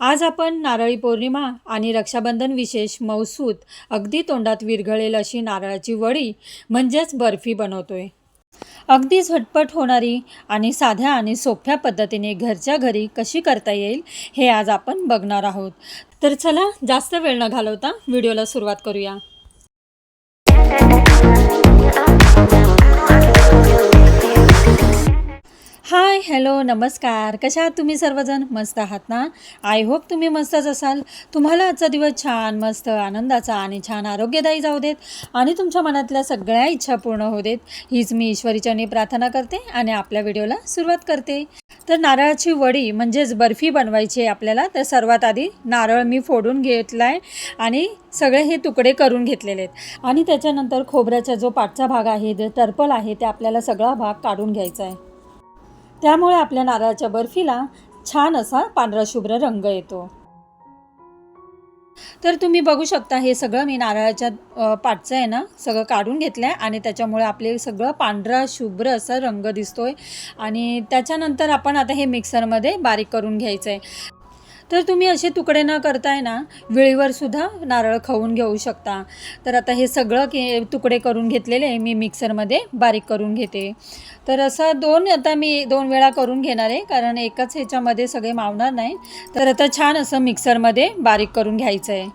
आज आपण नारळी पौर्णिमा आणि रक्षाबंधन विशेष मौसूत अगदी तोंडात विरघळेल अशी नारळाची वडी म्हणजेच बर्फी बनवतोय. अगदी झटपट होणारी आणि साध्या आणि सोप्या पद्धतीने घरच्या घरी कशी करता येईल हे आज आपण बघणार आहोत. तर चला जास्त वेळ न घालवता व्हिडिओला सुरुवात करूया. हाय हॅलो नमस्कार. कशा आहात तुम्ही सर्वजण? मस्त आहात ना? आय होप तुम्ही मस्तच असाल. तुम्हाला आजचा दिवस छान मस्त आनंदाचा आणि छान आरोग्यदायी जाऊ देत आणि तुमच्या मनातल्या सगळ्या इच्छा पूर्ण होऊ देत. हीच मी ईश्वरीच्यानी प्रार्थना करते आणि आपल्या व्हिडिओला सुरुवात करते. तर नारळाची वडी म्हणजेच बर्फी बनवायची आहे आपल्याला तर सर्वात आधी नारळ मी फोडून घेतला आहे आणि सगळे हे तुकडे करून घेतलेले आहेत. आणि त्याच्यानंतर खोबऱ्याचा जो पाठचा भाग आहे जे टर्पल आहे ते आपल्याला सगळा भाग काढून घ्यायचा आहे. त्यामुळे आपल्या नारळाच्या बर्फीला छान असा पांढरा शुभ्र रंग येतो. तर तुम्ही बघू शकता हे सगळं मी नारळाच्या पाटचं आहे ना सगळं काढून घेतलं आहे आणि त्याच्यामुळे आपले सगळं पांढरा शुभ्र असा रंग दिसतोय. आणि त्याच्यानंतर आपण आता हे मिक्सरमध्ये बारीक करून घ्यायचं आहे तर तुम्ही असे तुकडे न करताय ना वेळीवर सुद्धा नारळ खाऊन घेऊ शकता. तर आता हे सगळं के तुकडे करून घेतलेले मी मिक्सरमध्ये बारीक करून घेते. तर असं दोन आता मी दोन वेळा करून घेणार आहे कारण एकाच ह्याच्यामध्ये सगळे मावणार नाही. तर आता छान असं मिक्सरमध्ये बारीक करून घ्यायचं आहे.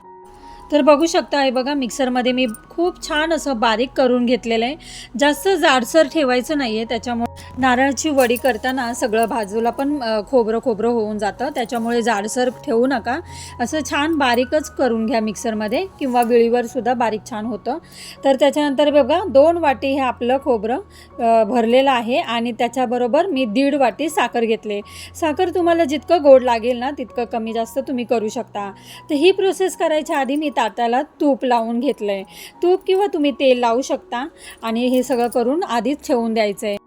तर बघू शकता हे बघा मिक्सरमध्ये मी खूप छान असं बारीक करून घेतलेलं आहे. जास्त जाडसर ठेवायचं नाही आहे त्याच्यामुळे नारळाची वडी करताना सगळं बाजूला पण खोबरं खोबरं होऊन जातं. त्याच्यामुळे जाडसर ठेवू नका. असं छान बारीकच करून घ्या मिक्सरमध्ये किंवा विळीवर सुद्धा बारीक छान होतं. तर त्याच्यानंतर बघा दोन वाटी हे आपलं खोबरं भरलेलं आहे आणि त्याच्याबरोबर मी दीड वाटी साखर घेतले. साखर तुम्हाला जितकं गोड लागेल ना तितकं कमी जास्त तुम्ही करू शकता. तर ही प्रोसेस करायच्या आधी मी ताटाला तूप लावून घेतलं आहे तूप किंवा तुम्ही तेल लावू शकता आणि हे सगळं करून आधीच ठेवून द्यायचं आहे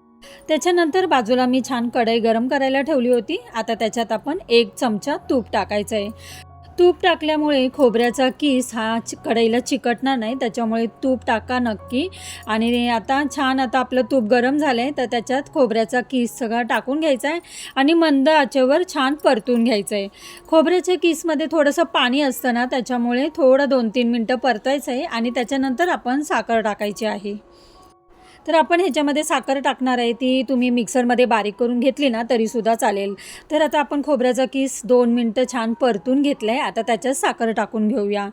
त्याच्यानंतर बाजूला मी छान कढई गरम करायला ठेवली होती. आता त्याच्यात आपण एक चमचा तूप टाकायचं आहे तूप टाकल्यामुळे खोबऱ्याचा किस हा चि- कढईला चिकटणार नाही. त्याच्यामुळे तूप टाका नक्की. आणि आता छान आता आपलं तूप गरम झालं आहे तर त्याच्यात खोबऱ्याचा किस सगळा टाकून घ्यायचा आहे आणि मंद आचेवर छान परतून घ्यायचं आहे खोबऱ्याच्या किसमध्ये थोडंसं पाणी असतं ना त्याच्यामुळे थोडं दोन तीन मिनटं परतायचं आहे आणि त्याच्यानंतर आपण साखर टाकायची आहे. तर आपण ह्याच्यामध्ये साखर टाकणार आहे ती तुम्ही मिक्सरमध्ये बारीक करून घेतली ना तरीसुद्धा चालेल. तर आता आपण खोबऱ्याचा किस दोन मिनटं छान परतून घेतलं आहे आता त्याच्यात साखर टाकून घेऊया.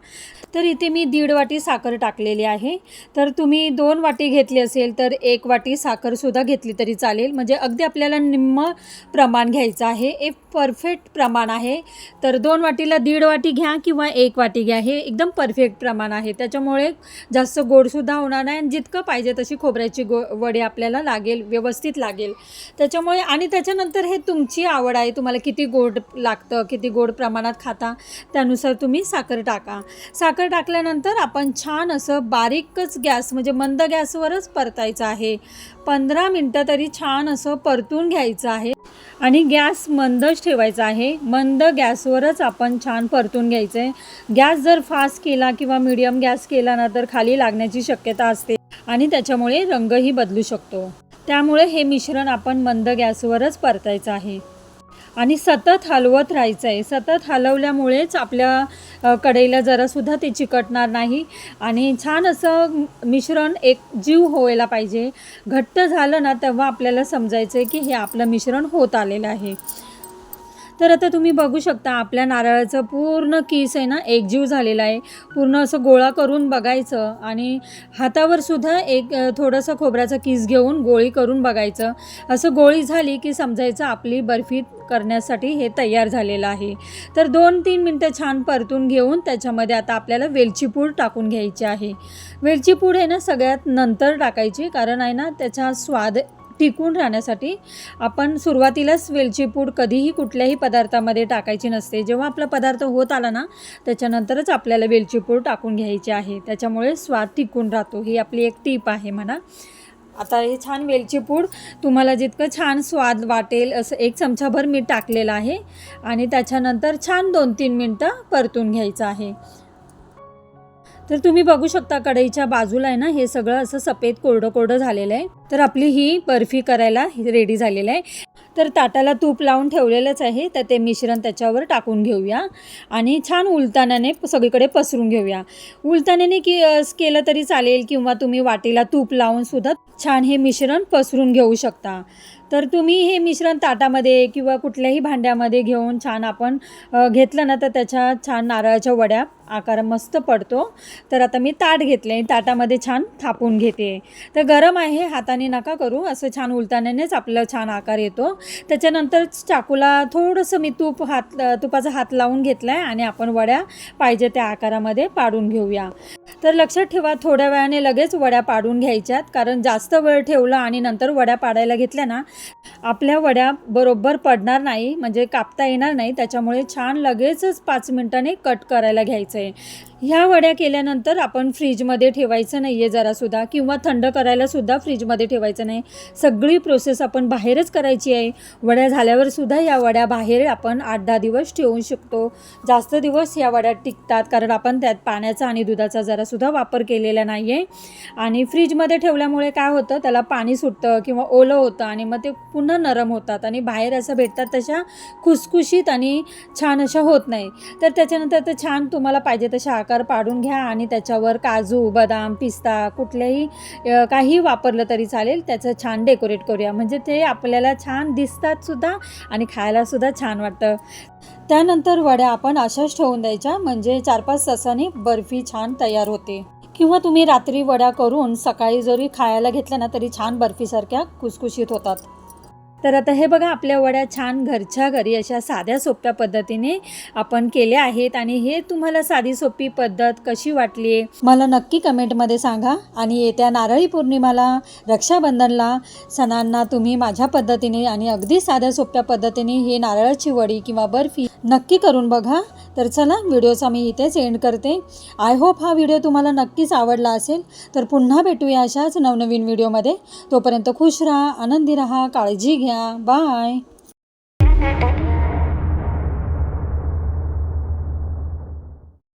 तर इथे मी दीड वाटी साखर टाकलेली आहे. तर तुम्ही दोन वाटी घेतली असेल तर एक वाटी साखरसुद्धा घेतली तरी चालेल. म्हणजे अगदी आपल्याला निम्म प्रमाण घ्यायचं आहे. एक परफेक्ट प्रमाण आहे. तर दोन वाटीला दीड वाटी घ्या किंवा एक वाटी घ्या हे एकदम परफेक्ट प्रमाण आहे. त्याच्यामुळे जास्त गोडसुद्धा होणार नाही आणि जितकं पाहिजे तशी खोबऱ्याची गो वडी आपल्याला लागेल व्यवस्थित लागेल. त्याच्यामुळे आणि त्याच्यानंतर हे तुमची आवड आहे तुम्हाला किती गोड लागतं किती गोड प्रमाणात खाता त्यानुसार तुम्ही साखर टाका. साखर टाकल्यानंतर आपण छान असं बारीकच गॅस म्हणजे मंद गॅसवरच परतायचं आहे. पंधरा मिनटं तरी छान असं परतून घ्यायचं आहे. आणि गॅस मंदच ठेवायचा आहे. मंद गॅसवरच आपण छान परतून घ्यायचं आहे गॅस जर फास्ट केला किंवा मीडियम गॅस केला ना तर खाली लागण्याची शक्यता असते. आणि त्याच्यामुळे रंगही बदलू शकतो. त्यामुळे हे मिश्रण आपण मंद गॅसवरच परतायचं आहे. आणि सतत हलवत राहायचं आहे सतत हलवल्यामुळेच आपल्या कढईला जरासुद्धा ते चिकटणार नाही. आणि छान असं मिश्रण एक जीव व्हायला पाहिजे. घट्ट झालं ना तेव्हा आपल्याला समजायचं आहे की हे आपलं मिश्रण होत आलेलं आहे. तर आता तुम्ही बघू शकता आपल्या नारळाचं पूर्ण किस आहे ना एकजीव झालेला आहे. पूर्ण असं गोळा करून बघायचं आणि हातावर सुद्धा एक थोडंसं खोबऱ्याचा किस घेऊन गोळी करून बघायचं. असं गोळी झाली की समजायचं आपली बर्फी करण्यासाठी हे तयार झालेलं आहे. तर दोन तीन मिनटं छान परतून घेऊन त्याच्यामध्ये आता आपल्याला वेलची पूड टाकून घ्यायची आहे. वेलची पूड आहे ना सगळ्यात नंतर टाकायची कारण आहे ना त्याचा स्वाद टिकून राहण्यासाठी आपण सुरुवातीलाच वेलची पूड कधीही कुठल्याही पदार्थामध्ये टाकायची नसते. जेव्हा आपला पदार्थ होत आला ना त्याच्यानंतरच आपल्याला वेलची पूड टाकून घ्यायची आहे. त्याच्यामुळे स्वाद टिकून राहतो. ही आपली एक टीप आहे म्हणा. आता हे छान वेलची पूड तुम्हाला जितकं छान स्वाद वाटेल असं एक चमचाभर मीठ टाकलेलं आहे आणि त्याच्यानंतर छान दोन तीन मिनटं परतून घ्यायचं आहे. तर तुम्ही बघू शकता कढईच्या बाजूला आहे ना हे सगळं असं सफेद कोरडं कोरडं झालेलं आहे. तर आपली ही बर्फी करायला रेडी झालेलं आहे. तर ताटाला तूप लावून ठेवलेलंच आहे तर ते मिश्रण त्याच्यावर टाकून घेऊया. आणि छान उलतानाने सगळीकडे पसरून घेऊया. उलतानाने की केलं तरी चालेल किंवा तुम्ही वाटीला तूप लावून सुद्धा छान हे मिश्रण पसरून घेऊ शकता. तर तुम्ही हे मिश्रण ताटामध्ये किंवा कुठल्याही भांड्यामध्ये घेऊन छान आपण घेतलं ना तर त्याच्या छान नारळाच्या वड्या आकार मस्त पडतो. तर आता मी ताट घेतले ताटामध्ये छान थापून घेते. तर गरम आहे हाताने नका करू. असं छान उलटण्यानेच आपलं छान आकार येतो. त्याच्यानंतर चाकूला थोडंसं मी तूप हात तुपाचा हात लावून घेतला आहे आणि आपण वड्या पाहिजे त्या आकारामध्ये पाडून घेऊया. तर लक्षात ठेवा थोड्या वेळाने लगेच वड्या पाडून घ्यायच्यात. कारण जास्त वेळ ठेवलं आणि नंतर वड्या पाडायला घेतल्या ना आपल्या वड्या बरोबर पडणार नाही म्हणजे कापता येणार नाही. त्याच्यामुळे छान लगेचच पाच मिनटाने कट करायला घ्यायचं. आहे ह्या वड्या केल्यानंतर आपण फ्रीजमध्ये ठेवायचं नाही आहे जरासुद्धा किंवा थंड करायलासुद्धा फ्रीजमध्ये ठेवायचं नाही. सगळी प्रोसेस आपण बाहेरच करायची आहे. वड्या झाल्यावर सुद्धा या वड्या बाहेर आपण आठ दहा दिवस ठेवू शकतो. जास्त दिवस या वड्या टिकतात कारण आपण त्यात पाण्याचा आणि दुधाचा जरासुद्धा वापर केलेला नाही आहे आणि फ्रीजमध्ये ठेवल्यामुळे काय होतं त्याला पाणी सुटतं किंवा ओलं होतं आणि मग ते पुन्हा नरम होतात आणि बाहेर असं भेटतात तशा खुसखुशीत आणि छान अशा होत नाही. तर त्याच्यानंतर ते छान तुम्हाला पाहिजे तशा आकार पाडून घ्या आणि त्याच्यावर काजू बदाम पिस्ता कुठल्याही काही वापरलं तरी चालेल. त्याचं छान डेकोरेट करूया. म्हणजे ते आपल्याला छान दिसतात सुद्धा आणि खायलासुद्धा छान वाटतं. त्यानंतर वड्या आपण अशाच ठेवून द्यायच्या. म्हणजे चार पाच तासांनी बर्फी छान तयार होते. किंवा तुम्ही रात्री वड्या करून सकाळी जरी खायला घेतल्या ना तरी छान बर्फीसारख्या खुसखुशीत होतात. तर आता हे बघा आपल्या वड्या छान घरच्या घरी अशा साध्या सोप्या पद्धतीने आपण केल्या आहेत. आणि हे तुम्हाला साधी सोपी पद्धत कशी वाटली आहे? मला नक्की कमेंटमध्ये सांगा. आणि येत्या नारळी पौर्णिमाला रक्षाबंधनला सणांना तुम्ही माझ्या पद्धतीने आणि अगदी साध्या सोप्या पद्धतीने हे नारळाची वडी किंवा बर्फी नक्की करून बघा. तर चला व्हिडिओचा मी इथेच एंड करते. आय होप हा व्हिडिओ तुम्हाला नक्कीच आवडला असेल. तर पुन्हा भेटूया अशाच नवनवीन व्हिडिओमध्ये. तोपर्यंत खुश राहा आनंदी राहा काळजी घ्या. बाय